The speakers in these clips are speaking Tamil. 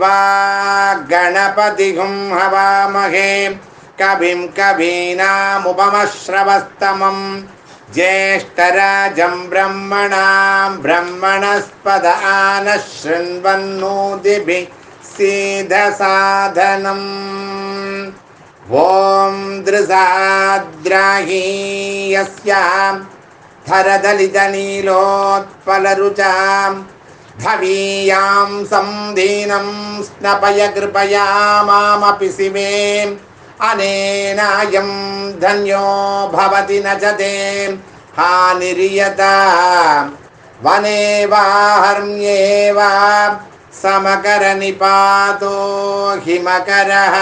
त्वा गणपतिगुं हवामहे कविं कवीनामुपमश्रवस्तमं ज्येष्ठराजं ब्रह्मणां ब्रह्मणस्पद आनः शृण्वन्नोदिभिः सीधसाधनम् ॐ दृशाद्राही यस्यां धरदलितनीलोत्पलरुचां धवीयां संदीनं स्नपय कृपया मामपि शिवे अनेनायं धन्यो भवति न च ते हानिर्यता वने वा हर्म्ये वा समकरनिपातो हिमकरः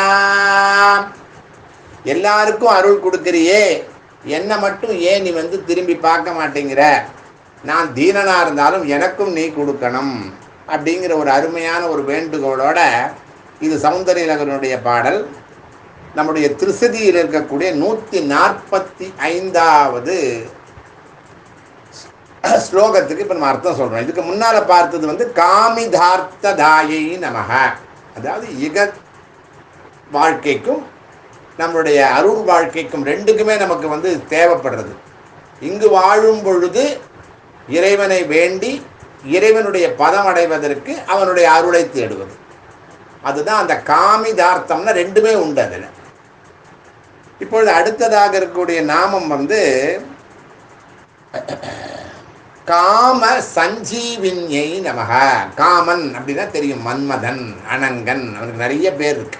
எல்லாருக்கும் அருள் கொடுக்குறியே என்னை மட்டும் ஏன் நீ வந்து திரும்பி பார்க்க மாட்டேங்கிற நான் தீனனாக இருந்தாலும் எனக்கும் நீ கொடுக்கணும் அப்படிங்கிற ஒரு அருமையான ஒரு வேண்டுகோளோட இது சௌந்தரிய நகரனுடைய பாடல். நம்முடைய திருசதியில் இருக்கக்கூடிய நூற்றி நாற்பத்தி ஐந்தாவது ஸ்லோகத்துக்கு இப்போ நம்ம அர்த்தம் சொல்கிறோம் இதுக்கு முன்னால் பார்த்தது வந்து காமிதார்த்த தாயை நமக. அதாவது இக வாழ்க்கைக்கும் நம்மளுடைய அருள் வாழ்க்கைக்கும் ரெண்டுக்குமே நமக்கு வந்து தேவைப்படுறது. இங்கு வாழும் பொழுது இறைவனை வேண்டி இறைவனுடைய பதம் அடைவதற்கு அவனுடைய அருளை தேடுவது. அதுதான் அந்த காமிதார்த்தம்னா ரெண்டுமே உண்டு அதில். இப்பொழுது அடுத்ததாக இருக்கக்கூடிய நாமம் வந்து காம சஞ்சீவின்யை நமக. காமன் அப்படின்னா தெரியும் மன்மதன் அனங்கன் அவனுக்கு நிறைய பேர் இருக்கு.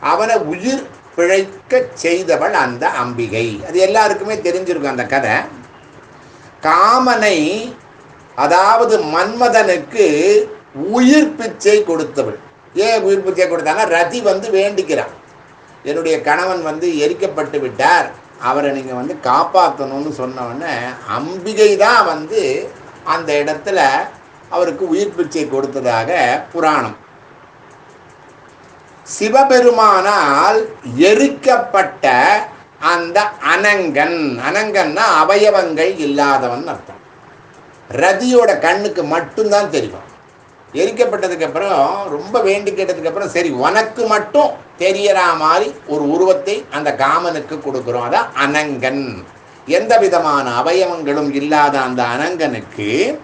அவனை உயிர் பிழைக்க செய்தவள் அந்த அம்பிகை. அது எல்லாருக்குமே தெரிஞ்சிருக்கும் அந்த கதை. காமனை அதாவது மன்மதனுக்கு உயிர் பிச்சை கொடுத்தவள். ஏன் உயிர் பிச்சை கொடுத்தான்னா ரதி வந்து வேண்டிக்கிறான். என்னுடைய கணவன் வந்து எரிக்கப்பட்டு விட்டார். அவரை நீங்கள் வந்து காப்பாற்றணும்னு சொன்னவொடனே அம்பிகை தான் வந்து அந்த இடத்துல அவருக்கு உயிர் பிச்சை கொடுத்ததாக புராணம். சிவபெருமானால் எரிக்கப்பட்ட அந்த அனங்கன். அனங்கன்னா அவயவங்கள் இல்லாதவன் அர்த்தம். ரதியோட கண்ணுக்கு மட்டும்தான் தெரியும். எரிக்கப்பட்டதுக்கு அப்புறம் ரொம்ப வேண்டி கேட்டதுக்கு அப்புறம் சரி உனக்கு மட்டும் தெரியற மாதிரி ஒரு உருவத்தை அந்த காமனுக்கு கொடுக்குறோம். அதான் அனங்கன். எந்த விதமான அவயவங்களும் இல்லாத அந்த அனங்கனுக்கு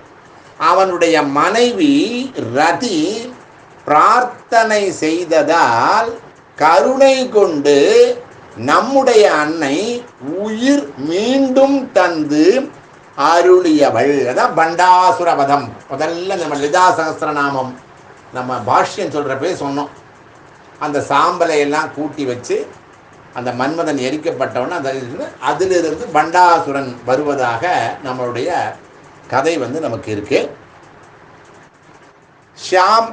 அவனுடைய மனைவி ரதி பிரார்த்தனை செய்ததால் கருணை கொண்டு நம்முடைய அன்னை உயிர் மீண்டும் தந்து அருளியவள். அதான் பண்டாசுரவதம். முதல்ல நம்ம லிதா சகசிரநாமம் நம்ம பாஷ்யம் சொல்கிறப்பே சொன்னோம். அந்த சாம்பலை எல்லாம் கூட்டி வச்சு அந்த மன்மதன் எரிக்கப்பட்டவன் அந்த அதிலிருந்து பண்டாசுரன் வருவதாக நம்மளுடைய கதை வந்து நமக்கு இருக்கு. ஷியாம்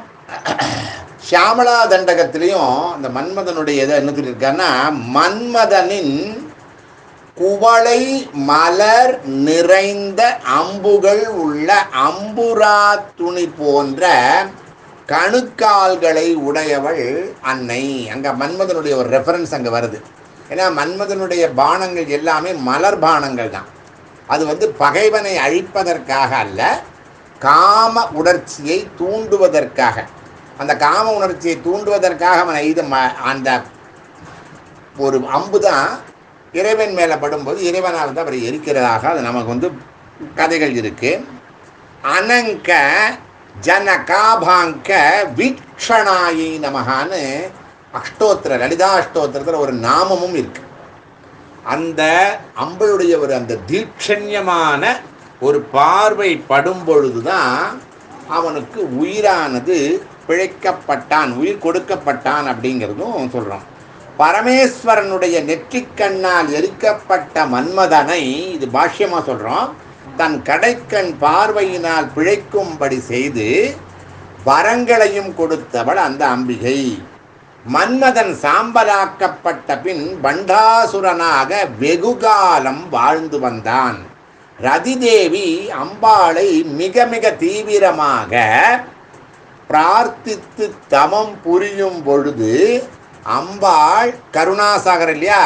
ஷியாமலா தண்டகத்திலையும் அந்த மன்மதனுடைய இதை என்ன சொல்லியிருக்காருன்னா மன்மதனின் குவளை மலர் நிறைந்த அம்புகள் உள்ள அம்புரா துணி போன்ற கணுக்கால்களை உடையவள் அன்னை. அங்கே மன்மதனுடைய ஒரு ரெஃபரன்ஸ் அங்கே வருது. ஏன்னா மன்மதனுடைய பானங்கள் எல்லாமே மலர் பானங்கள் தான். அது வந்து பகைவனை அழிப்பதற்காக அல்ல காம உணர்ச்சியை தூண்டுவதற்காக. அந்த காம உணர்ச்சியை தூண்டுவதற்காக அவன் எய்த அந்த ஒரு அம்பு தான் இறைவன் மேலே படும்போது இறைவனால் வந்து அவரை எரிக்கிறதாக அது நமக்கு வந்து கதைகள் இருக்குது அனங்க ஜனகாபாங்க வீக்ஷணாயி நமகான்னு அஷ்டோத்திர லலிதா அஷ்டோத்திரத்தில் ஒரு நாமமும் இருக்கு. அந்த அம்பளுடைய ஒரு அந்த தீட்சண்யமான ஒரு பார்வை படும் பொழுதுதான் அவனுக்கு உயிரானது பிழைக்கப்பட்டான் உயிர் கொடுக்கப்பட்டான் அப்படிங்கிறதும் சொல்கிறோம் பரமேஸ்வரனுடைய நெற்றிக்கண்ணால் எரிக்கப்பட்ட மன்மதனை இது பாஷ்யமாக சொல்கிறோம் தன் கடைக்கண் பார்வையினால் பிழைக்கும்படி செய்து வரங்களையும் கொடுத்தவள் அந்த அம்பிகை. மன்மதன் சாம்பலாக்கப்பட்ட பின் பண்டாசுரனாக வெகுகாலம் வாழ்ந்து வந்தான். ரதிதேவி அம்பாளை மிக மிக தீவிரமாக பிரார்த்தித்து தமம் புரியும் பொழுது அம்பாள் கருணாசாகர் இல்லையா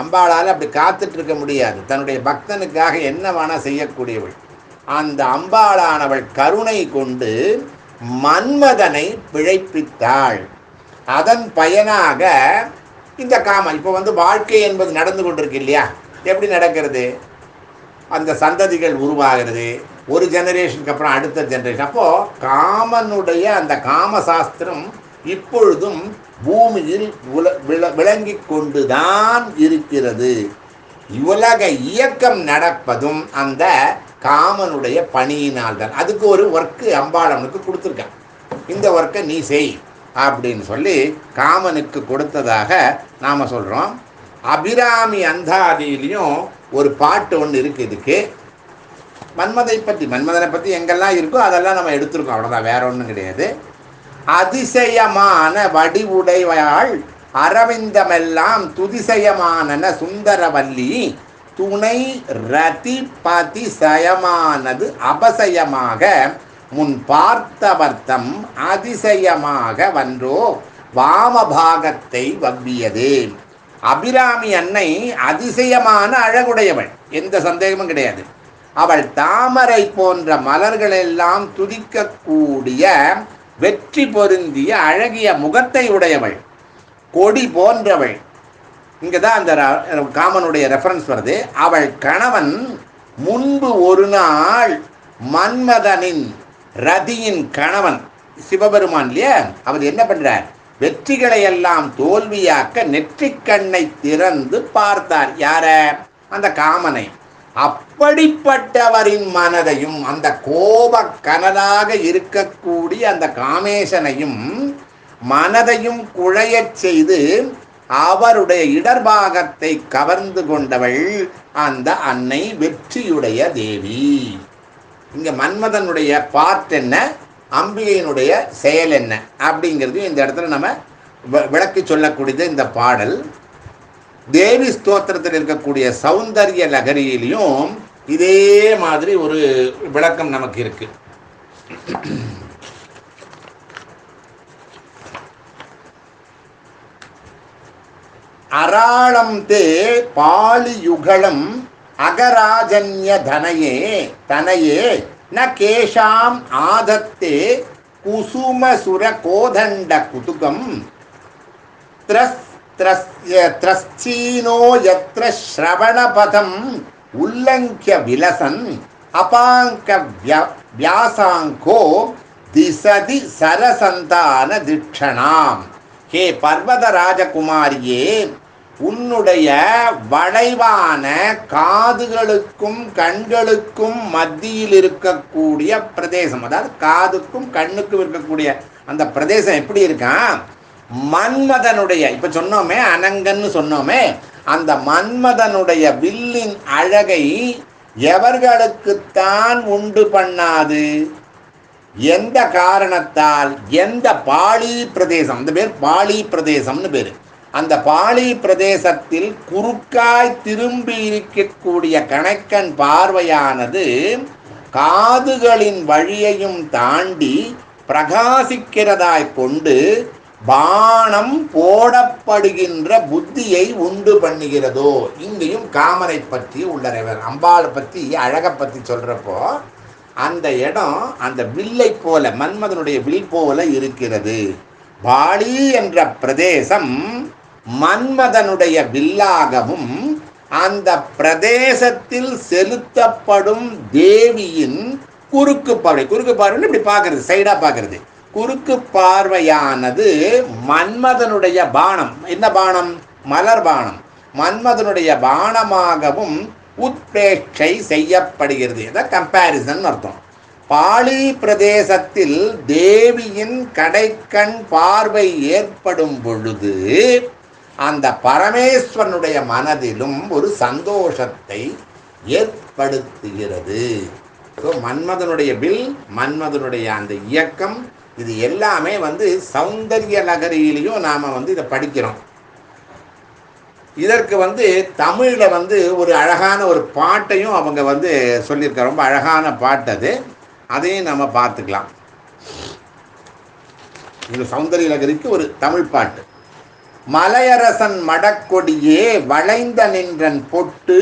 அம்பாளால் அப்படி காத்துட்டு இருக்க முடியாது. தன்னுடைய பக்தனுக்காக என்ன வேணா செய்யக்கூடியவள். அந்த அம்பாளானவள் கருணை கொண்டு மன்மதனை பிழைப்பித்தாள். அதன் பயனாக இந்த காமம் இப்போ வந்து வாழ்க்கை என்பது நடந்து கொண்டிருக்கு இல்லையா? எப்படி நடக்கிறது? அந்த சந்ததிகள் உருவாகிறது. ஒரு ஜெனரேஷனுக்கு அப்புறம் அடுத்த ஜெனரேஷன் அப்போது காமனுடைய அந்த காம சாஸ்திரம் இப்பொழுதும் பூமியில் உல விள விளங்கி கொண்டுதான் இருக்கிறது. உலக இயக்கம் நடப்பதும் அந்த காமனுடைய பணியினால் தான் அதுக்கு ஒரு ஒர்க்கு அம்பாளவனுக்கு கொடுத்துருக்கான். இந்த ஒர்க்கை நீ செய் அப்படின்னு சொல்லி காமனுக்கு கொடுத்ததாக நாம் சொல்கிறோம் அபிராமி அந்தாதியிலையும் ஒரு பாட்டு ஒன்று இருக்குது இதுக்கு. மன்மதை பற்றி மன்மதனை பற்றி எங்கெல்லாம் இருக்கோ அதெல்லாம் நம்ம எடுத்திருக்கோம். அவ்வளோதான் வேற ஒன்றும் கிடையாது. அதிசயமான வடிவுடையாள் அரவிந்தமெல்லாம் துதிசயமானன சுந்தரவல்லி. துணை ரதி பதி சயமானது அபசயமாக முன் பார்த்தவர்த்தம் அதிசயமாக வன்றோ வாமபாகத்தை வவ்வியது. அபிராமி அன்னை அதிசயமான அழகுடையவள் எந்த சந்தேகமும் கிடையாது. அவள் தாமரை போன்ற மலர்களெல்லாம் துதிக்கக்கூடிய வெற்றி பொருந்திய அழகிய முகத்தை உடையவள் கொடி போன்றவள். இங்கே தான் அந்த ர- காமனுடைய ரெஃபரன்ஸ் வருது. அவள் கணவன் முன்பு ஒரு நாள் மன்மதனின் ரதியின் கணவன் சிவபெருமான் இல்லையா? அவர் என்ன பண்ணுறார் வெற்றிகளை எல்லாம் தோல்வியாக்க நெற்றிக்கண்ணை திறந்து பார்த்தார். யார? அந்த காமனை. அப்படிப்பட்டவரின் மனதையும் அந்த கோப கனலாக இருக்கக்கூடிய அந்த காமேசனையும் மனதையும் குழையச் செய்து அவருடைய இடர்பாகத்தை கவர்ந்து கொண்டவள் அந்த அன்னை வெற்றியுடைய தேவி. இங்க மன்மதனுடைய பார்ட் என்ன? அம்பிகையினுடைய செயல் என்ன? அப்படிங்கிறது இந்த இடத்துல நம்ம விளக்கி சொல்லக்கூடியது இந்த பாடல். தேவி ஸ்தோத்திரத்தில் இருக்கக்கூடிய சௌந்தர்ய லகரியிலையும் இதே மாதிரி ஒரு விளக்கம் நமக்கு இருக்கு. அராளம் தே பாலியுகலம் அகராஜன்ய தனையே தனையே ந கேஷாம் ஆதத்தே குசுமசுர கோதண்ட குதுகம். த்ரஸ் த்ரஸ்சீனோ யத்ர ஸ்ரவணபதம் உல்லங்கிய விலசன் அபாங்க விய- வியாசாங்கோ திசதி சரசந்தான திக்ஷணாம் ஹே பர்வத ராஜகுமாரியே உன்னுடைய வளைவான காதுகளுக்கும் கண்களுக்கும் மத்தியில் இருக்கக்கூடிய பிரதேசம் அதாவது காதுக்கும் கண்ணுக்கும் இருக்கக்கூடிய அந்த பிரதேசம் எப்படி இருக்கான் மன்மதனுடைய இப்ப சொன்னோமே அனங்கன்னு சொன்னோமே அந்த மன்மதனுடைய வில்லின் அழகை எவர்களுக்குத்தான் உண்டு பண்ணாது? எந்த காரணத்தால்? எந்த பாலி பிரதேசம்? அந்த பேர் பாலி பிரதேசம்னு பேர். அந்த பாலி பிரதேசத்தில் குறுக்காய் திரும்பி இருக்கக்கூடிய கணக்கன் பார்வையானது காதுகளின் வழியையும் தாண்டி பிரகாசிக்கிறதாய் கொண்டு பானம் போடப்படுகின்ற புத்தியை உண்டு பண்ணுகிறதோ? இங்கேயும் காமரை பற்றி உள்ளறைவர் அம்பாளை பற்றி அழகை பற்றி சொல்கிறப்போ அந்த இடம் அந்த வில்லை போல மன்மதனுடைய வில் போல இருக்கிறது. பாலி என்ற பிரதேசம் மன்மதனுடைய வில்லாகவும் அந்த பிரதேசத்தில் செலுத்தப்படும் தேவியின் குறுக்கு பார்வை குறுக்கு பார்வைன்னு இப்படி பார்க்கறது சைடாக பார்க்கறது. குறுக்கு பார்வையானது மன்மதனுடைய பானம். என்ன பானம்? மலர் பானம். மன்மதனுடைய பானமாகவும் உத்பிரேட்சை செய்யப்படுகிறது. இதை கம்பேரிசன் அர்த்தம். பாலி பிரதேசத்தில் தேவியின் கடைக்கண் பார்வை ஏற்படும் பொழுது அந்த பரமேஸ்வரனுடைய மனதிலும் ஒரு சந்தோஷத்தை ஏற்படுத்துகிறது. ஸோ மன்மதனுடைய பில் மன்மதனுடைய அந்த இயக்கம் இது எல்லாமே வந்து சௌந்தரிய நகரியிலையும் நாம் வந்து இதை படிக்கிறோம். இதற்கு வந்து தமிழில் வந்து ஒரு அழகான ஒரு பாட்டையும் அவங்க வந்து சொல்லியிருக்க ரொம்ப அழகான பாட்டு அது. அதையும் நம்ம பார்த்துக்கலாம். இது சௌந்தரிய நகரிக்கு ஒரு தமிழ் பாட்டு. மலையரசன் மடக்கொடியே வளைந்த நின்றன் பொட்டு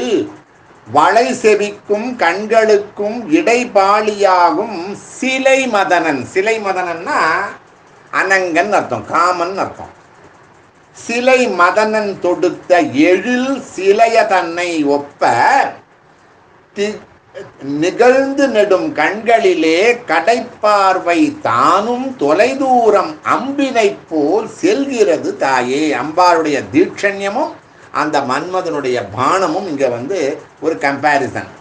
வளை செவிக்கும் கண்களுக்கும் இடைபாளியாகும் சிலை மதனன் சிலை மதனன்னா அனங்கன் அர்த்தம் காமன் அர்த்தம். சிலை மதனன் தொடுத்த எழில் சிலைய தன்னை ஒப்ப தி- நிகழ்ந்து நெடும் கண்களிலே கடைப்பார்வை தானும் தொலைதூரம் அம்பினைப் போல் செல்கிறது தாயே. அம்பாளுடைய தீட்சண்யமும் அந்த மன்மதனுடைய பானமும் இங்கே வந்து ஒரு கம்பேரிசன்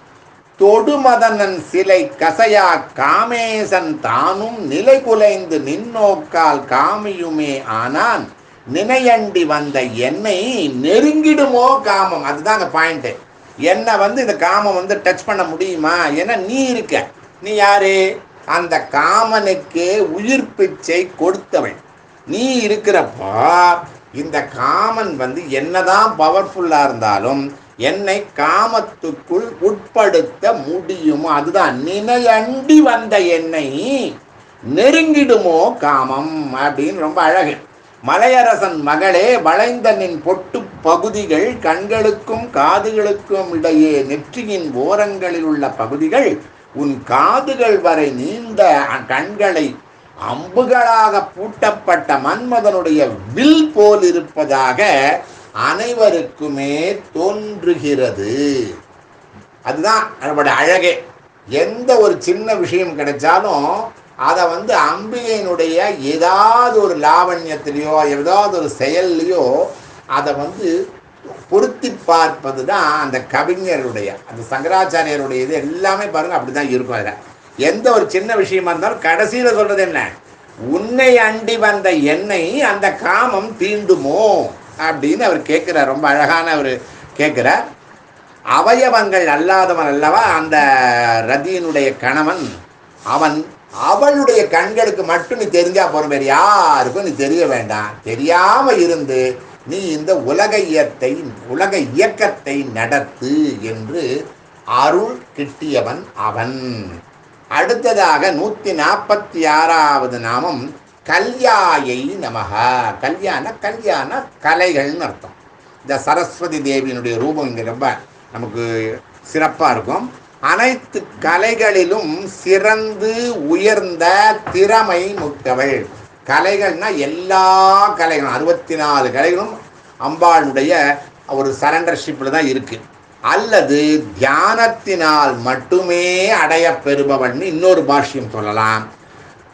தொடுமதனன் சிலை கசையா காமேசன் தானும் நிலை குலைந்து நின்னோக்கால் காமியுமே ஆனான். நினையண்டி வந்த என்னை நெருங்கிடுமோ காமம். அதுதான் அந்த பாயிண்ட் என்னை வந்து இந்த காமம் வந்து டச் பண்ண முடியுமா? ஏன்னா நீ இருக்க. நீ யாரு? அந்த காமனுக்கு உயிர் பிச்சை கொடுத்தவள் நீ இருக்கிறப்போ இந்த காமன் வந்து என்னதான் பவர்ஃபுல்லாக இருந்தாலும் என்னை காமத்துக்குள் உட்படுத்த முடியுமோ? அதுதான் நினையண்டி வந்த என்னை நெருங்கிடுமோ காமம் அப்படின்னு ரொம்ப அழகு. மலையரசன் மகளே வளைந்த நின் பொட்டு பகுதிகள் கண்களுக்கும் காதுகளுக்கும் இடையே நெற்றியின் ஓரங்களில் உள்ள பகுதிகள் உன் காதுகள் வரை நீண்ட கண்களை அம்புகளாக பூட்டப்பட்ட மன்மதனுடைய வில் போல் இருப்பதாக அனைவருக்குமே தோன்றுகிறது. அதுதான் அதோட அழகே. எந்த ஒரு சின்ன விஷயம் கிடைச்சாலும் அதை வந்து அம்பிகையினுடைய ஏதாவது ஒரு லாவண்யத்திலேயோ ஏதாவது ஒரு செயல்லையோ அதை வந்து பொருத்தி பார்ப்பது தான் அந்த கவிஞருடைய அந்த சங்கராச்சாரியருடைய இது எல்லாமே பாருங்கள் அப்படி தான் இருக்கும் அதில். எந்த ஒரு சின்ன விஷயமா இருந்தாலும் கடைசியில் சொல்றது என்ன? உன்னை அண்டி வந்த என்னை அந்த காமம் தீண்டுமோ? அப்படின்னு அவர் கேட்கிறார். ரொம்ப அழகான அவர் கேட்கிறார். அவயவங்கள் அல்லாதவன் அல்லவா? அந்த ரதியினுடைய கணவன். அவன் அவளுடைய கண்களுக்கு மட்டும் நீ தெரிஞ்சா போற மாதிரி யாருக்கும் நீ தெரிய வேண்டாம். தெரியாம இருந்து நீ இந்த உலக இயத்தை உலக இயக்கத்தை நடத்து என்று அருள் கிட்டியவன் அவன். அடுத்ததாக நூற்றி நாற்பத்தி ஆறாவது நாமம் கல்யாயை நமக கல்யாண கல்யாண கலைகள்னு அர்த்தம். இந்த சரஸ்வதி தேவியினுடைய ரூபம் இங்கே ரொம்ப நமக்கு சிறப்பாக இருக்கும். அனைத்து கலைகளிலும் சிறந்து உயர்ந்த திறமை முட்டவள் கலைகள்னா எல்லா கலைகளும் அறுபத்தி நாலு கலைகளும் அம்பாளுடைய ஒரு சரண்டர்ஷிப்பில் தான் இருக்குது அல்லது தியானத்தினால் மட்டுமே அடைய பெறுபவள்னு இன்னொரு பாஷ்யம் சொல்லலாம்.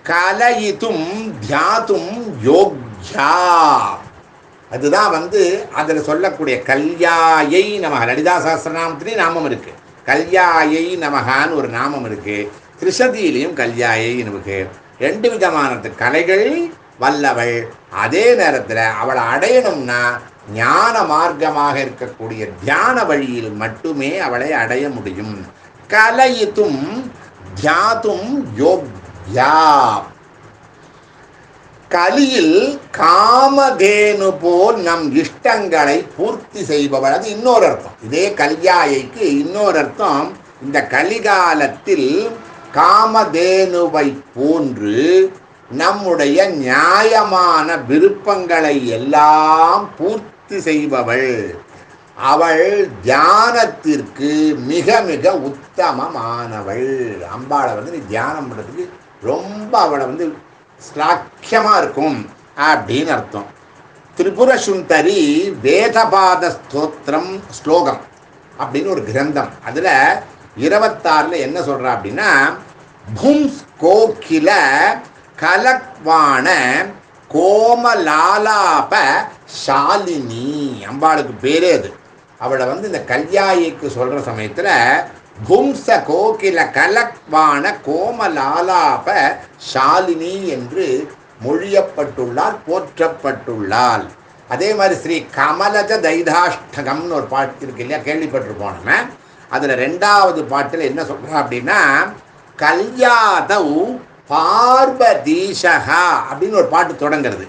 கலயித்தும் தியாத்தும் யோக்யா. அதுதான் வந்து அதில் சொல்லக்கூடிய கல்யாயை நமக. லலிதா சஹஸ்ரநாமத்திலையும் நாமம் இருக்கு. கல்யாயை நமகான்னு ஒரு நாமம் இருக்கு. திரிசதியிலையும் கல்யாயை நமக்கு ரெண்டு விதமான கலைகள் வல்லவள். அதே நேரத்தில் அவளை அடையணும்னா ஞான மார்க்கமாக இருக்கக்கூடிய தியான வழியில் மட்டுமே அவளை அடைய முடியும். கலயித்தும் தியாத்தும் யோக்யா. கலியில் காமதேனு போல் நம் இஷ்டங்களை பூர்த்தி செய்பவள். அது இன்னொரு அர்த்தம். இதே கல்யாயைக்கு இன்னொரு அர்த்தம். இந்த கலிகாலத்தில் காமதேனுவை போன்று நம்முடைய நியாயமான விருப்பங்களை எல்லாம் பூர்த்தி செய்பவள். அவள் தியானத்திற்கு மிக மிக உத்தமமானவள். அம்பாளை வந்து நீ தியானம் பண்ணுறதுக்கு ரொம்ப அவளை வந்து ஸ்லாக்கியமாக இருக்கும் அப்படின்னு அர்த்தம். திரிபுர சுந்தரி வேதபாத ஸ்தோத்திரம் ஸ்லோகம் அப்படின்னு ஒரு கிரந்தம். அதில் இருபத்தாறில் என்ன சொல்கிறா அப்படின்னா பும்ஸ் கோக்கில கலக்வான கோமலாலாப ஷாலினி அம்பாளுக்கு பேரே அது. அவளை வந்து இந்த கல்யாயிக்கு சொல்கிற சமயத்தில் பும்ச கோகில கலக்வான கோமலாலாப ஷாலினி என்று மொழியப்பட்டுள்ளாள் போற்றப்பட்டுள்ளாள். அதே மாதிரி ஸ்ரீ கமலஜ தைதாஷ்டகம்னு ஒரு பாட்டு இருக்கு இல்லையா? கேள்விப்பட்டிருப்போம் நம்ம. அதில் ரெண்டாவது பாட்டில் என்ன சொல்கிறோம் அப்படின்னா கல்யாதவ் பார்வதீஷகா அப்படின்னு ஒரு பாட்டு தொடங்குறது.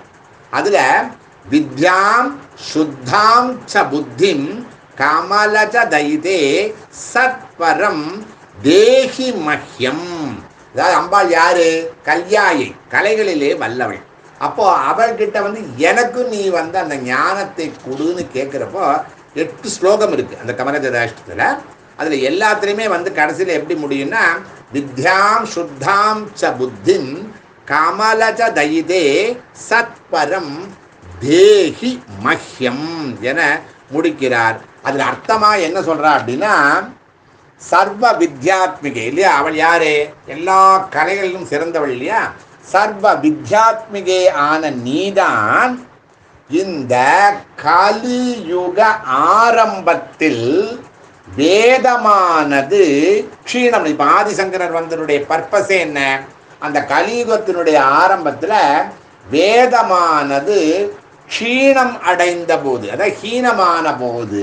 அதில் வித்யாம் சுத்தாம் ச புத்திம் கமலஜ தைதே சத்வரம் தேஹி மஹ்யம் அதாவது அம்பாள் யாரு? கல்யாயை கலைகளிலே வல்லவள். அப்போ அவள்கிட்ட வந்து எனக்கு நீ வந்து அந்த ஞானத்தை கொடுன்னு கேட்குறப்போ எட்டு ஸ்லோகம் இருக்குது அந்த கமலஜதாஷ்டத்தில் அதில் எல்லாத்துலேயுமே வந்து கடைசியில் எப்படி முடியும்னா வித்யாம் சுத்தாம் ச புத்திம் கமலஜ தயிதே சத்பரம் தேஹி மஹ்யம் என முடிக்கிறார். அதில் அர்த்தமாக என்ன சொல்கிறா அப்படின்னா சர்வ வித்யாத்மிகை இல்லையா? அவள் யாரு? எல்லா கலைகளிலும் சிறந்தவள் இல்லையா? சர்வ வித்யாத்மிகே ஆன நீதான் இந்த கலியுக ஆரம்பத்தில் வேதமானது க்ஷீணம். இப்போ ஆதிசங்கரர் வந்தனுடைய பர்பஸே என்ன? அந்த கலியுகத்தினுடைய ஆரம்பத்தில் வேதமானது க்ஷீணம் அடைந்த போது அதாவது ஹீனமான போது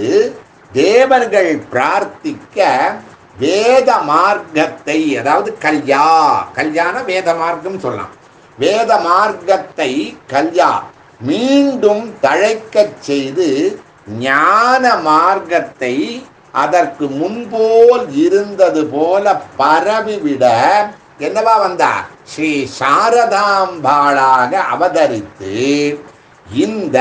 தேவர்கள் பிரார்த்திக்க வேத மார்க்கத்தை அதாவது கல்யா கல்யாண வேத மார்க்கம் சொல்லலாம். வேத மார்க்கத்தை கல்யா மீண்டும் தழைக்கச் செய்து ஞான மார்க்கத்தை அதற்கு முன்போல் இருந்தது போல பரவிவிட என்னவா வந்தா ஸ்ரீ சாரதாம்பாளாக அவதரித்து இந்த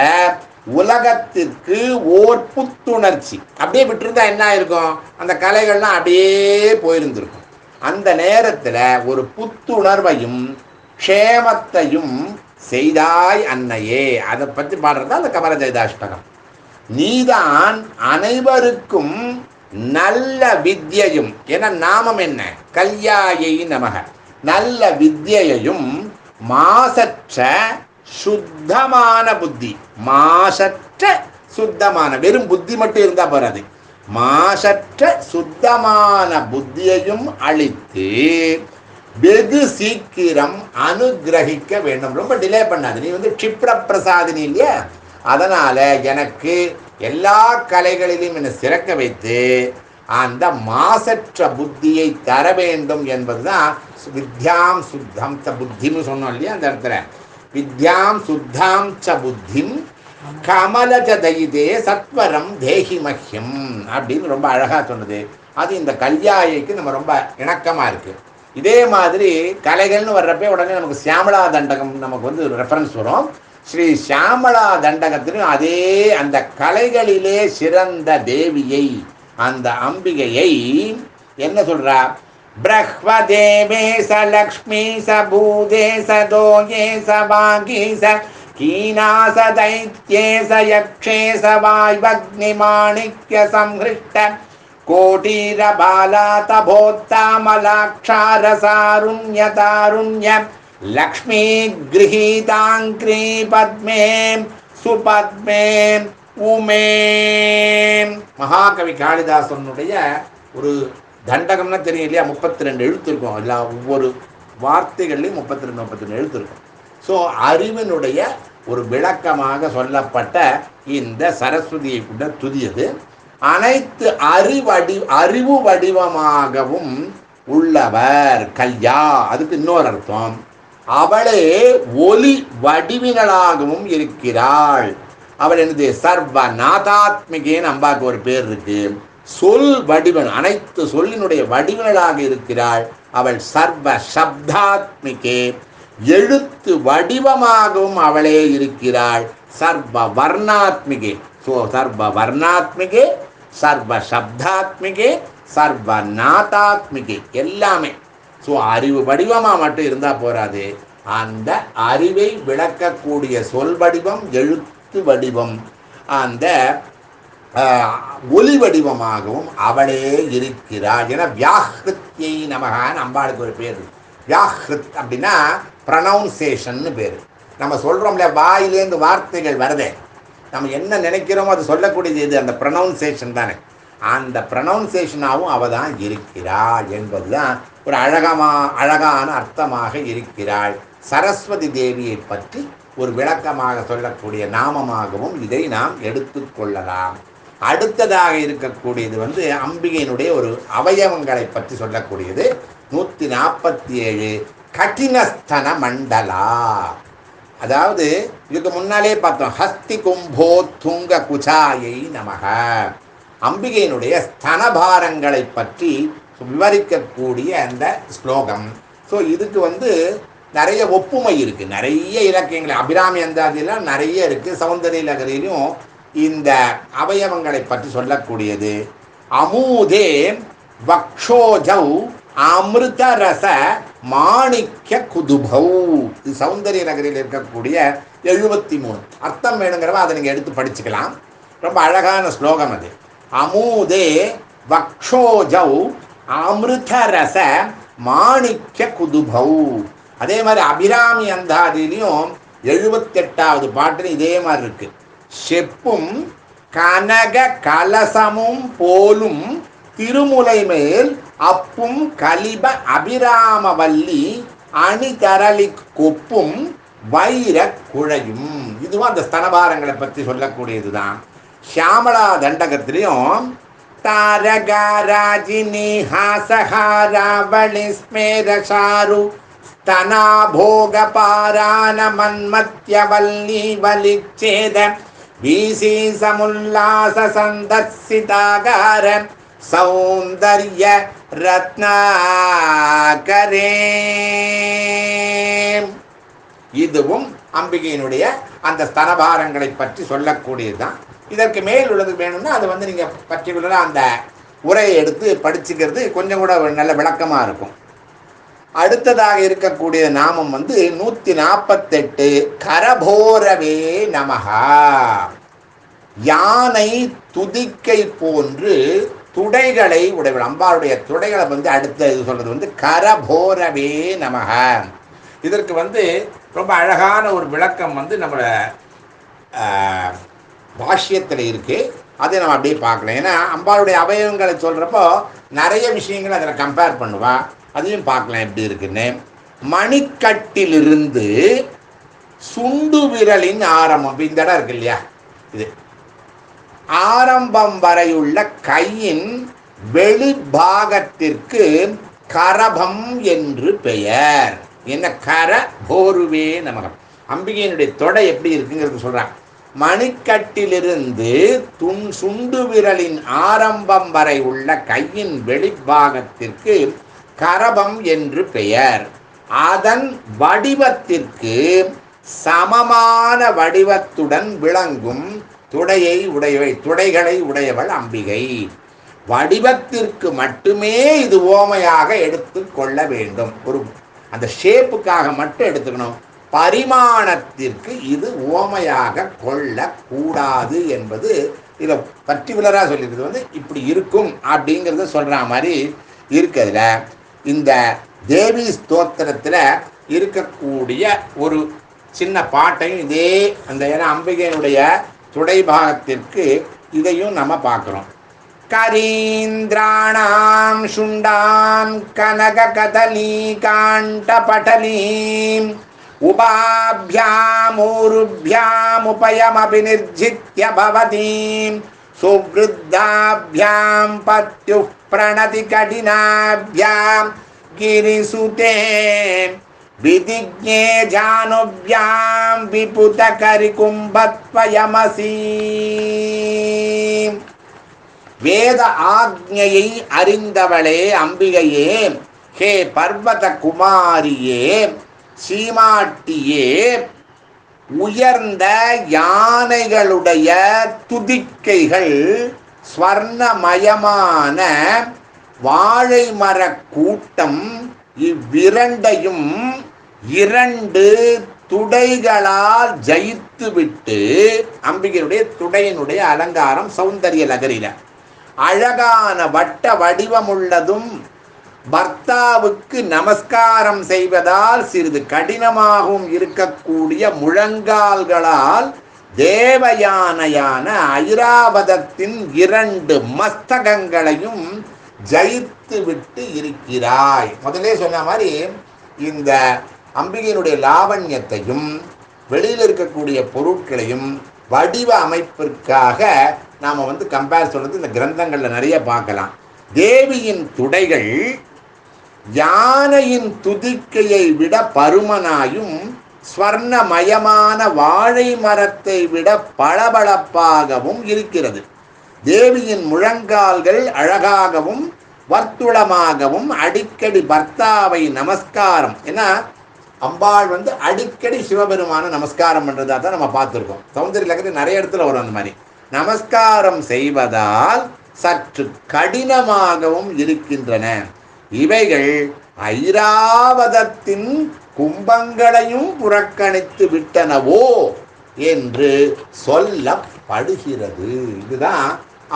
உலகத்திற்கு ஓர் புத்துணர்ச்சி. அப்படியே விட்டுருந்தா என்ன ஆயிருக்கும்? அந்த கலைகள்லாம் அப்படியே போயிருந்திருக்கும். அந்த நேரத்தில் ஒரு புத்துணர்வையும் க்ஷேமத்தையும் செய்தாய் அன்னையே. அதை பற்றி பாடுறது? அந்த கமல ஜெயதாஷ்டகம். நீதான் அனைவருக்கும் நல்ல வித்யையும் என நாமம் என்ன? கல்யாயை நமக. நல்ல வித்யையும் மாசற்ற சுத்தமான புத்தி. மாசற்ற சுத்தமான வெறும் புத்தி மட்டும் இருந்தால் போறாது. மாசற்ற சுத்தமான புத்தியையும் அளித்து வெகு சீக்கிரம் அனுகிரகிக்க வேண்டும். ரொம்ப டிலே பண்ணாது. நீ வந்து க்ஷிப்ர பிரசாதினி இல்லையா? அதனால் எனக்கு எல்லா கலைகளிலும் என்னை சிறக்க வைத்து அந்த மாசற்ற புத்தியை தர வேண்டும் என்பதுதான் வித்யாம் சுத்தம் புத்தின்னு சொன்னோம் இல்லையா அந்த இடத்துல? வித்யாம் சுத்தாம் ச புத்திம் கமலஜ தயிதே சத்வரம் தேஹி மஹ்யம் அப்படின்னு ரொம்ப அழகாக சொன்னது. அது இந்த கல்யாயைக்கு நம்ம ரொம்ப இணக்கமாக இருக்கு. இதே மாதிரி கலைகள்னு வர்றப்ப உடனே நமக்கு சியாமலா தண்டகம் நமக்கு வந்து ரெஃபரன்ஸ் வரும். ஸ்ரீ சியாமலா தண்டகத்திலும் அதே அந்த கலைகளிலே சிறந்த தேவியை அந்த அம்பிகையை என்ன சொல்கிறா பிரஹ்வதேவே ச லக்ஷ்மி ச பூதே ச தோயே ச வாகி ச கீனாச தைத்யே ச யக்ஷே ச வாய்வக்னி மாணிக்ய சம்ஹிருஷ்ட கோட்டீர பாலாத போத்தாமலாட்சாரசாருண்ய தாருண்ய லக்ஷ்மீ கிரகீதாங்கிரீ பத்மே சுபத்மே உமே மகாகவி காளிதாசனுடைய ஒரு தண்டகம்னா தெரியும் இல்லையா? முப்பத்தி ரெண்டு எழுத்து இருக்கும். எல்லா ஒவ்வொரு வார்த்தைகள்லையும் முப்பத்தி ரெண்டு முப்பத்தி ரெண்டு எழுத்து இருக்கும். ஸோ அறிவினுடைய ஒரு விளக்கமாக சொல்லப்பட்ட இந்த சரஸ்வதியை கூட துதியது. அனைத்து அறிவடி அறிவு வடிவமாகவும் உள்ளவர். கல்யா அதுக்கு இன்னொரு அர்த்தம். அவளே ஒலி வடிவினளாகவும் இருக்கிறாள். அவள் என்னது? சர்வ நாதாத்மிகேன்னு அம்பாக்கு ஒரு பேர் இருக்குது சொல் வடிவன் அனைத்து சொல்லினுடைய வடிவனாக இருக்கிறாள். அவள் சர்வ சப்தாத்மிகே. எழுத்து வடிவமாகவும் அவளே இருக்கிறாள். சர்வ வர்ணாத்மிகே. ஸோ சர்வ வர்ணாத்மிகே சர்வ சப்தாத்மிகே சர்வ நாதாத்மிகே. எல்லாமே. ஸோ அறிவு வடிவமாக மட்டும் இருந்தால் போராது அந்த அறிவை விளக்கக்கூடிய சொல் வடிவம் எழுத்து வடிவம். அந்த ஒலி வடிவமாகவும் அவளே இருக்கிறாள் என வியாஹிருத்தியை நமகான்னு அம்பாளுக்கு ஒரு பேர் வியாகிருத் வியாஹிருத் அப்படின்னா ப்ரனவுன்சேஷன்னு பேர். நம்ம சொல்கிறோம்ல வாயிலேருந்து வார்த்தைகள் வருதே. நம்ம என்ன நினைக்கிறோமோ அது சொல்லக்கூடியது இது அந்த ப்ரனவுன்சேஷன் தானே. அந்த ப்ரனவுன்சேஷனாகவும் அவள் தான் இருக்கிறாள் என்பதுதான் ஒரு அழகமா அழகான அர்த்தமாக இருக்கிறாள். சரஸ்வதி தேவியை பற்றி ஒரு விளக்கமாக சொல்லக்கூடிய நாமமாகவும் இதை நாம் எடுத்துக்கொள்ளலாம் அடுத்ததாக இருக்கக்கூடியது வந்து அம்பிகையினுடைய ஒரு அவயவங்களை பற்றி சொல்லக்கூடியது. நூற்றி நாற்பத்தி ஏழு கடினஸ்தன மண்டலா. அதாவது இதுக்கு முன்னாலே பார்த்தோம். ஹஸ்தி கும்போ துங்க குஜாயை நமக. அம்பிகையினுடைய ஸ்தனபாரங்களை பற்றி விவரிக்கக்கூடிய அந்த ஸ்லோகம். ஸோ இதுக்கு வந்து நிறைய ஒப்புமை இருக்குது நிறைய இலக்கியங்கள். அபிராமி அந்தாதிலாம் நிறைய இருக்குது சௌந்தரிய லகரியிலும் இந்த அவயவங்களை பற்றி சொல்லக்கூடியது. அமுதே வக்ஷோஜௌ அமிர்தரச மாணிக்க குதுபௌ. இது சௌந்தரிய நகரில் இருக்கக்கூடிய எழுபத்தி மூணு அர்த்தம் வேணுங்கிறவ அதை நீங்கள் எடுத்து படிச்சுக்கலாம். ரொம்ப அழகான ஸ்லோகம் அது. அமூதே வக்ஷோஜௌ அமிர்தரச மாணிக்க குதுபௌ. அதே மாதிரி அபிராமி அந்தாதிலையும் எழுபத்தெட்டாவது பாட்டுன்னு இதே மாதிரி இருக்குது செப்பும் கனக கலசமும் போலும் திருமுலை மேல் அப்பும் கலிப அபிராமவல்லி அணிதரளி கொப்பும் வைர குழையும். இதுவும் அந்த ஸ்தனபாரங்களை பற்றி சொல்லக்கூடியது தான் ஷியாமலா தண்டகத்திலையும் தாரகாராஜினி ஹாசஹாராவளி ஸ்மேரசாரு ஸ்தனாபோகபாரான மன்மத்யவல்லி வலிச்சேத வீசீசமுல்லாசந்தத்சிதாகாரன் சௌந்தர்ய ரத்னாகரே. இதுவும் அம்பிகையினுடைய அந்த ஸ்தனபாரங்களை பற்றி சொல்லக்கூடியதுதான். இதற்கு மேல் உள்ளது வேணும்னா அது வந்து நீங்கள் பர்டிகுலராக அந்த உரையை எடுத்து படிச்சுக்கிறது கொஞ்சம் கூட நல்ல விளக்கமாக இருக்கும். அடுத்ததாக இருக்கக்கூடிய நாமம் வந்து நூற்றி நாற்பத்தெட்டு கரபோரவே நமகா யானை துதிக்கை போன்று துடைகளை உடையவள். அம்பாளுடைய துடைகளை வந்து அடுத்த இது சொல்றது வந்து கரபோரவே நமக இதற்கு வந்து ரொம்ப அழகான ஒரு விளக்கம் வந்து நம்மளோட பாஷ்யத்தில் இருக்கு. அதை நம்ம அப்படியே பார்க்கலாம். ஏன்னா அம்பாளுடைய அவயவங்களை சொல்கிறப்போ நிறைய விஷயங்கள் அதில் கம்பேர் பண்ணுவா. அதையும் பார்க்கலாம் எப்படி இருக்குன்னு. மணிக்கட்டிலிருந்து சுண்டு விரலின் ஆரம்பம். இப்போ இந்த இடம் இருக்கு இல்லையா? இது. ஆரம்பம் வரையுள்ள கையின் வெளிபாகத்திற்கு கரபம் என்று பெயர். என்ன கர? போருவே நமகம். அம்பிகையினுடைய தொடை எப்படி இருக்குங்கிறது சொல்கிறாங்க மணிக்கட்டிலிருந்து துன் சுண்டு விரலின் ஆரம்பம் வரை உள்ள கையின் வெளிப்பாகத்திற்கு கரபம் என்று பெயர். அதன் வடிவத்திற்கு சமமான வடிவத்துடன் விளங்கும் துடையை உடையவை துடைகளை உடையவள் அம்பிகை. வடிவத்திற்கு மட்டுமே இது ஓமையாக எடுத்துக்கொள்ள வேண்டும். ஒரு அந்த ஷேப்புக்காக மட்டும் எடுத்துக்கணும். பரிமாணத்திற்கு இது ஓமையாக கொள்ளக்கூடாது என்பது இதில் பர்டிகுலராக சொல்லியிருக்கிறது வந்து இப்படி இருக்கும் அப்படிங்கிறத சொல்கிற மாதிரி இருக்கிறதுல இந்த தேவி ஸ்தோத்திரத்தில் இருக்கக்கூடிய ஒரு சின்ன பாட்டையும் இதே அந்த ஏன்னா அம்பிகையினுடைய துடைபாகத்திற்கு இதையும் நம்ம பார்க்குறோம். கரீந்திராணாம் சுண்டாம் கனக கதலீ காண்டபடலீம் உபாபியாமூருபியாமுபயமபி நிர்ஜித்ய பவதீம் सुवृद्धाभ्यां पत्युः प्रणति कठिनाभ्यां गिरिसुते विधिज्ञे जानुभ्यां विपुतकरिकुम्भत्वयमसि வேத ஆக்ஞையை அறிந்தவளே அம்பிகையே ஹே பர்வத குமாரியே சீமாட்டியே உயர்ந்த யானைகளுடைய துதிக்கைகள் ஸ்வர்ணமயமான வாழை மர கூட்டம் இவ்விரண்டையும் இரண்டு துடைகளால் ஜெயித்துவிட்டு அம்பிகையுடைய துடையினுடைய அலங்காரம் சௌந்தரிய நகரில அழகான வட்ட வடிவமுள்ளதும் பர்த்தாவுக்கு நமஸ்காரம் செய்வதால் சிறிது கடினமாகவும் இருக்கக்கூடிய முழங்கால்களால் தேவயானையான ஐராவதத்தின் இரண்டு மஸ்தகங்களையும் ஜெயித்து விட்டு இருக்கிறாய். முதலே சொன்ன மாதிரி இந்த அம்பிகையினுடைய லாவண்யத்தையும் வெளியில் இருக்கக்கூடிய பொருட்களையும் வடிவ அமைப்பிற்காக நாம் வந்து கம்பேர் சொல்கிறது இந்த கிரந்தங்களில் நிறைய பார்க்கலாம். தேவியின் துடைகள் யானையின் துதிக்கையை விட பருமனாயும் ஸ்வர்ணமயமான வாழை மரத்தை விட பளபளப்பாகவும் இருக்கிறது. தேவியின் முழங்கால்கள் அழகாகவும் வர்த்துளமாகவும் அடிக்கடி பர்த்தாவை நமஸ்காரம் ஏன்னா அம்பாள் வந்து அடிக்கடி சிவபெருமான நமஸ்காரம் பண்ணுறதா தான் நம்ம பார்த்துருக்கோம். சௌந்தரிய லகத்தில் நிறைய இடத்துல வரும் அந்த மாதிரி. நமஸ்காரம் செய்வதால் சற்று கடினமாகவும் இருக்கின்றன. இவைகள் ஐராவதத்தின் கும்பங்களையும் புறக்கணித்து விட்டனவோ என்று சொல்லப்படுகிறது. இதுதான்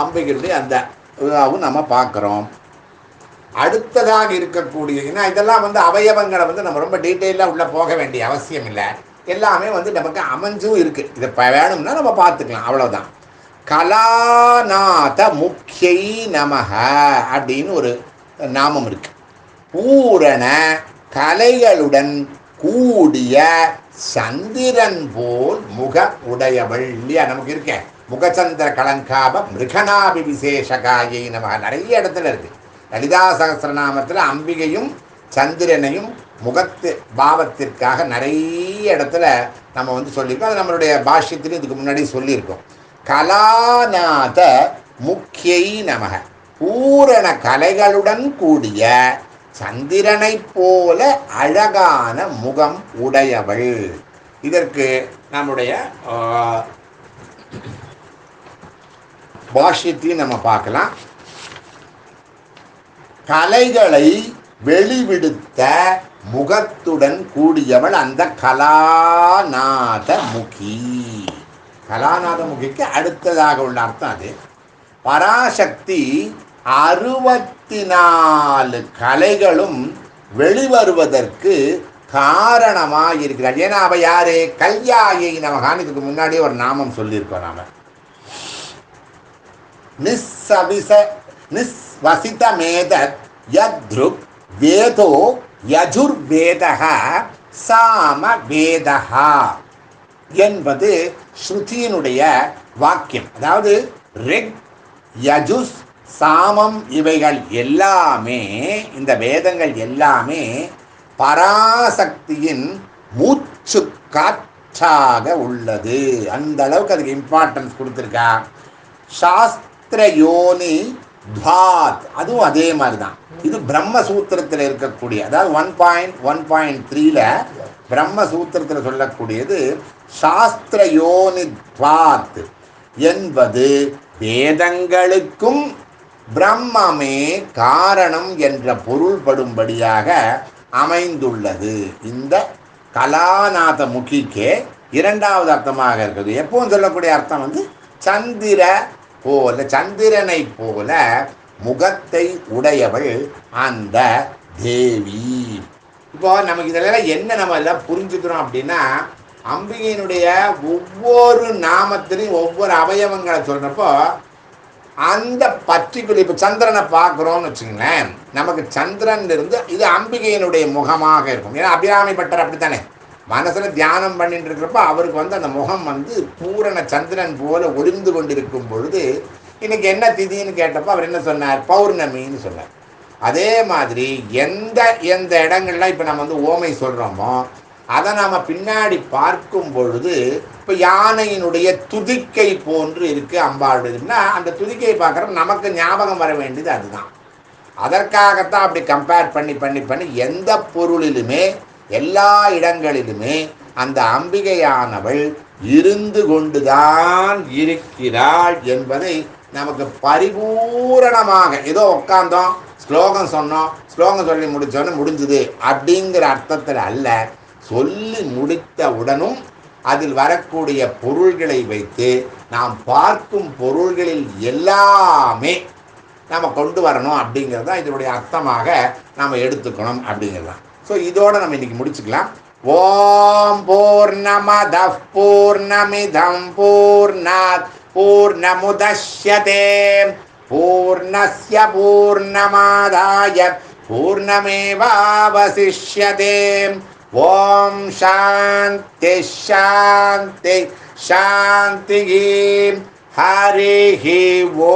அம்பிகையுடைய அந்த இதாகவும் நம்ம பார்க்குறோம். அடுத்ததாக இருக்கக்கூடிய ஏன்னா இதெல்லாம் வந்து அவயவங்களை வந்து நம்ம ரொம்ப டீட்டெயிலாக உள்ளே போக வேண்டிய அவசியம் இல்லை. எல்லாமே வந்து நமக்கு அமைஞ்சும் இருக்குது இதை இப்போ வேணும்னா நம்ம பார்த்துக்கலாம். அவ்வளோதான் கலாநாத முக்கியை நமக அப்படின்னு ஒரு நாமம் இருக்கு. பூரண கலைகளுடன் கூடிய சந்திரன் போல் முக உடையவள். இல்லையா? நமக்கு இருக்க. முகச்சந்திர கலங்காப மிருகநாபி விசேஷகாயை நமக நிறைய இடத்துல இருக்கு. லலிதா சகசிரநாமத்தில் அம்பிகையும் சந்திரனையும் முகத்து பாவத்திற்காக நிறைய இடத்துல நம்ம வந்து சொல்லியிருக்கோம். அது நம்மளுடைய பாஷ்யத்திலையும் இதுக்கு முன்னாடி சொல்லியிருக்கோம். கலாநாத முக்கியை நமக பூரண கலைகளுடன் கூடிய சந்திரனைப் போல அழகான முகம் உடையவள். இதற்கு நம்முடைய பாஷ்யத்தையும் நம்ம பார்க்கலாம். கலைகளை வெளிவிடுத்த முகத்துடன் கூடியவள் அந்த கலாநாத முகி கலாநாத முகிக்கு அடுத்ததாக உள்ள அர்த்தம் அது. பராசக்தி அறுபத்தி நாலு கலைகளும் வெளிவருவதற்கு காரணமாக இருக்கிறார் ஏன்னா அவ யாரு? கல்யாயை நம்ம இதுக்கு முன்னாடி ஒரு நாமம் சொல்லியிருக்கோம் நாம. நிஸ்ஸவிச நிஸ்வசிதமேதத் யத்ருக் வேதோ யஜுர்வேதः சாம வேதஹா என்பது ஸ்ருதியினுடைய வாக்கியம். அதாவது ரிக் யஜுஸ் சாமம் இவைகள் எல்லாமே இந்த வேதங்கள் எல்லாமே பராசக்தியின் மூச்சு காற்றாக உள்ளது. அந்த அளவுக்கு அதுக்கு இம்பார்ட்டன்ஸ் கொடுத்துருக்கா. சாஸ்திர யோனி துவாத் அதுவும் அதே மாதிரி தான் இது பிரம்மசூத்திரத்தில் இருக்கக்கூடிய அதாவது ஒன் பாயிண்ட் ஒன் பாயிண்ட் த்ரீல பிரம்மசூத்திரத்தில் சொல்லக்கூடியது சாஸ்திர யோனி துவாத் என்பது வேதங்களுக்கும் பிரம்மமே காரணம் என்ற பொருள்படும்படியாக அமைந்துள்ளது. இந்த கலாநாத முகிக்கே இரண்டாவது அர்த்தமாக இருக்குது. எப்பவும் சொல்லக்கூடிய அர்த்தம் வந்து சந்திர போல சந்திரனை போல முகத்தை உடையவள் அந்த தேவி. இப்போ நமக்கு இதெல்லாம் என்ன நம்ம எல்லாம் புரிஞ்சுக்கிறோம் அப்படின்னா அம்பிகையினுடைய ஒவ்வொரு நாமத்திலையும் ஒவ்வொரு அவயவங்களை சொல்கிறப்போ அந்த பர்டிகுலர் இப்போ சந்திரனை பார்க்குறோம்னு வச்சுங்களேன் நமக்கு சந்திரன் இருந்து இது அம்பிகையினுடைய முகமாக இருக்கும். ஏன்னா அபிராமி பட்டர் அப்படித்தானே? மனசில் தியானம் பண்ணிட்டு இருக்கிறப்ப அவருக்கு வந்து அந்த முகம் வந்து பூரண சந்திரன் போல ஒளிந்து கொண்டிருக்கும் பொழுது இன்னைக்கு என்ன திதின்னு கேட்டப்போ அவர் என்ன சொன்னார்? பௌர்ணமின்னு சொன்னார். அதே மாதிரி எந்த எந்த இடங்கள்லாம் இப்போ நம்ம வந்து ஓமை சொல்கிறோமோ அதை நாம் பின்னாடி பார்க்கும் பொழுது இப்போ யானையினுடைய துதிக்கை போன்று இருக்கு அம்பாளுடையதுன்னா அந்த துதிக்கையை பார்க்குறப்ப நமக்கு ஞாபகம் வர வேண்டியது அதுதான். அதற்காகத்தான் அப்படி கம்பேர் பண்ணி பண்ணி பண்ணி எந்த பொருளிலுமே எல்லா இடங்களிலுமே அந்த அம்பிகையானவள் இருந்து கொண்டுதான் இருக்கிறாள் என்பதை நமக்கு பரிபூரணமாக ஏதோ உட்காந்தோம் ஸ்லோகம் சொன்னோம் ஸ்லோகம் சொல்லி முடிச்சோன்னு முடிஞ்சுது அப்படிங்கிற அர்த்தத்தில் அல்ல. சொல்லி முடித்தவுடனும் அதில் வரக்கூடிய பொருள்களை வைத்து நாம் பார்க்கும் பொருள்களில் எல்லாமே நம்ம கொண்டு வரணும் அப்படிங்கிறது தான் இதனுடைய அர்த்தமாக நாம் எடுத்துக்கணும் அப்படிங்கிறது தான். ஸோ இதோட நம்ம இன்னைக்கு முடிச்சுக்கலாம். ஓம் பூர்ணமத பூர்ணமிதம் பூர்ணாத் பூர்ணமுதே பூர்ணஸ்ய பூர்ணமாதாய பூர்ணமேவாவசிஷ்யதே. ॐ शान्ति शान्ति शान्तिः हरिः ओ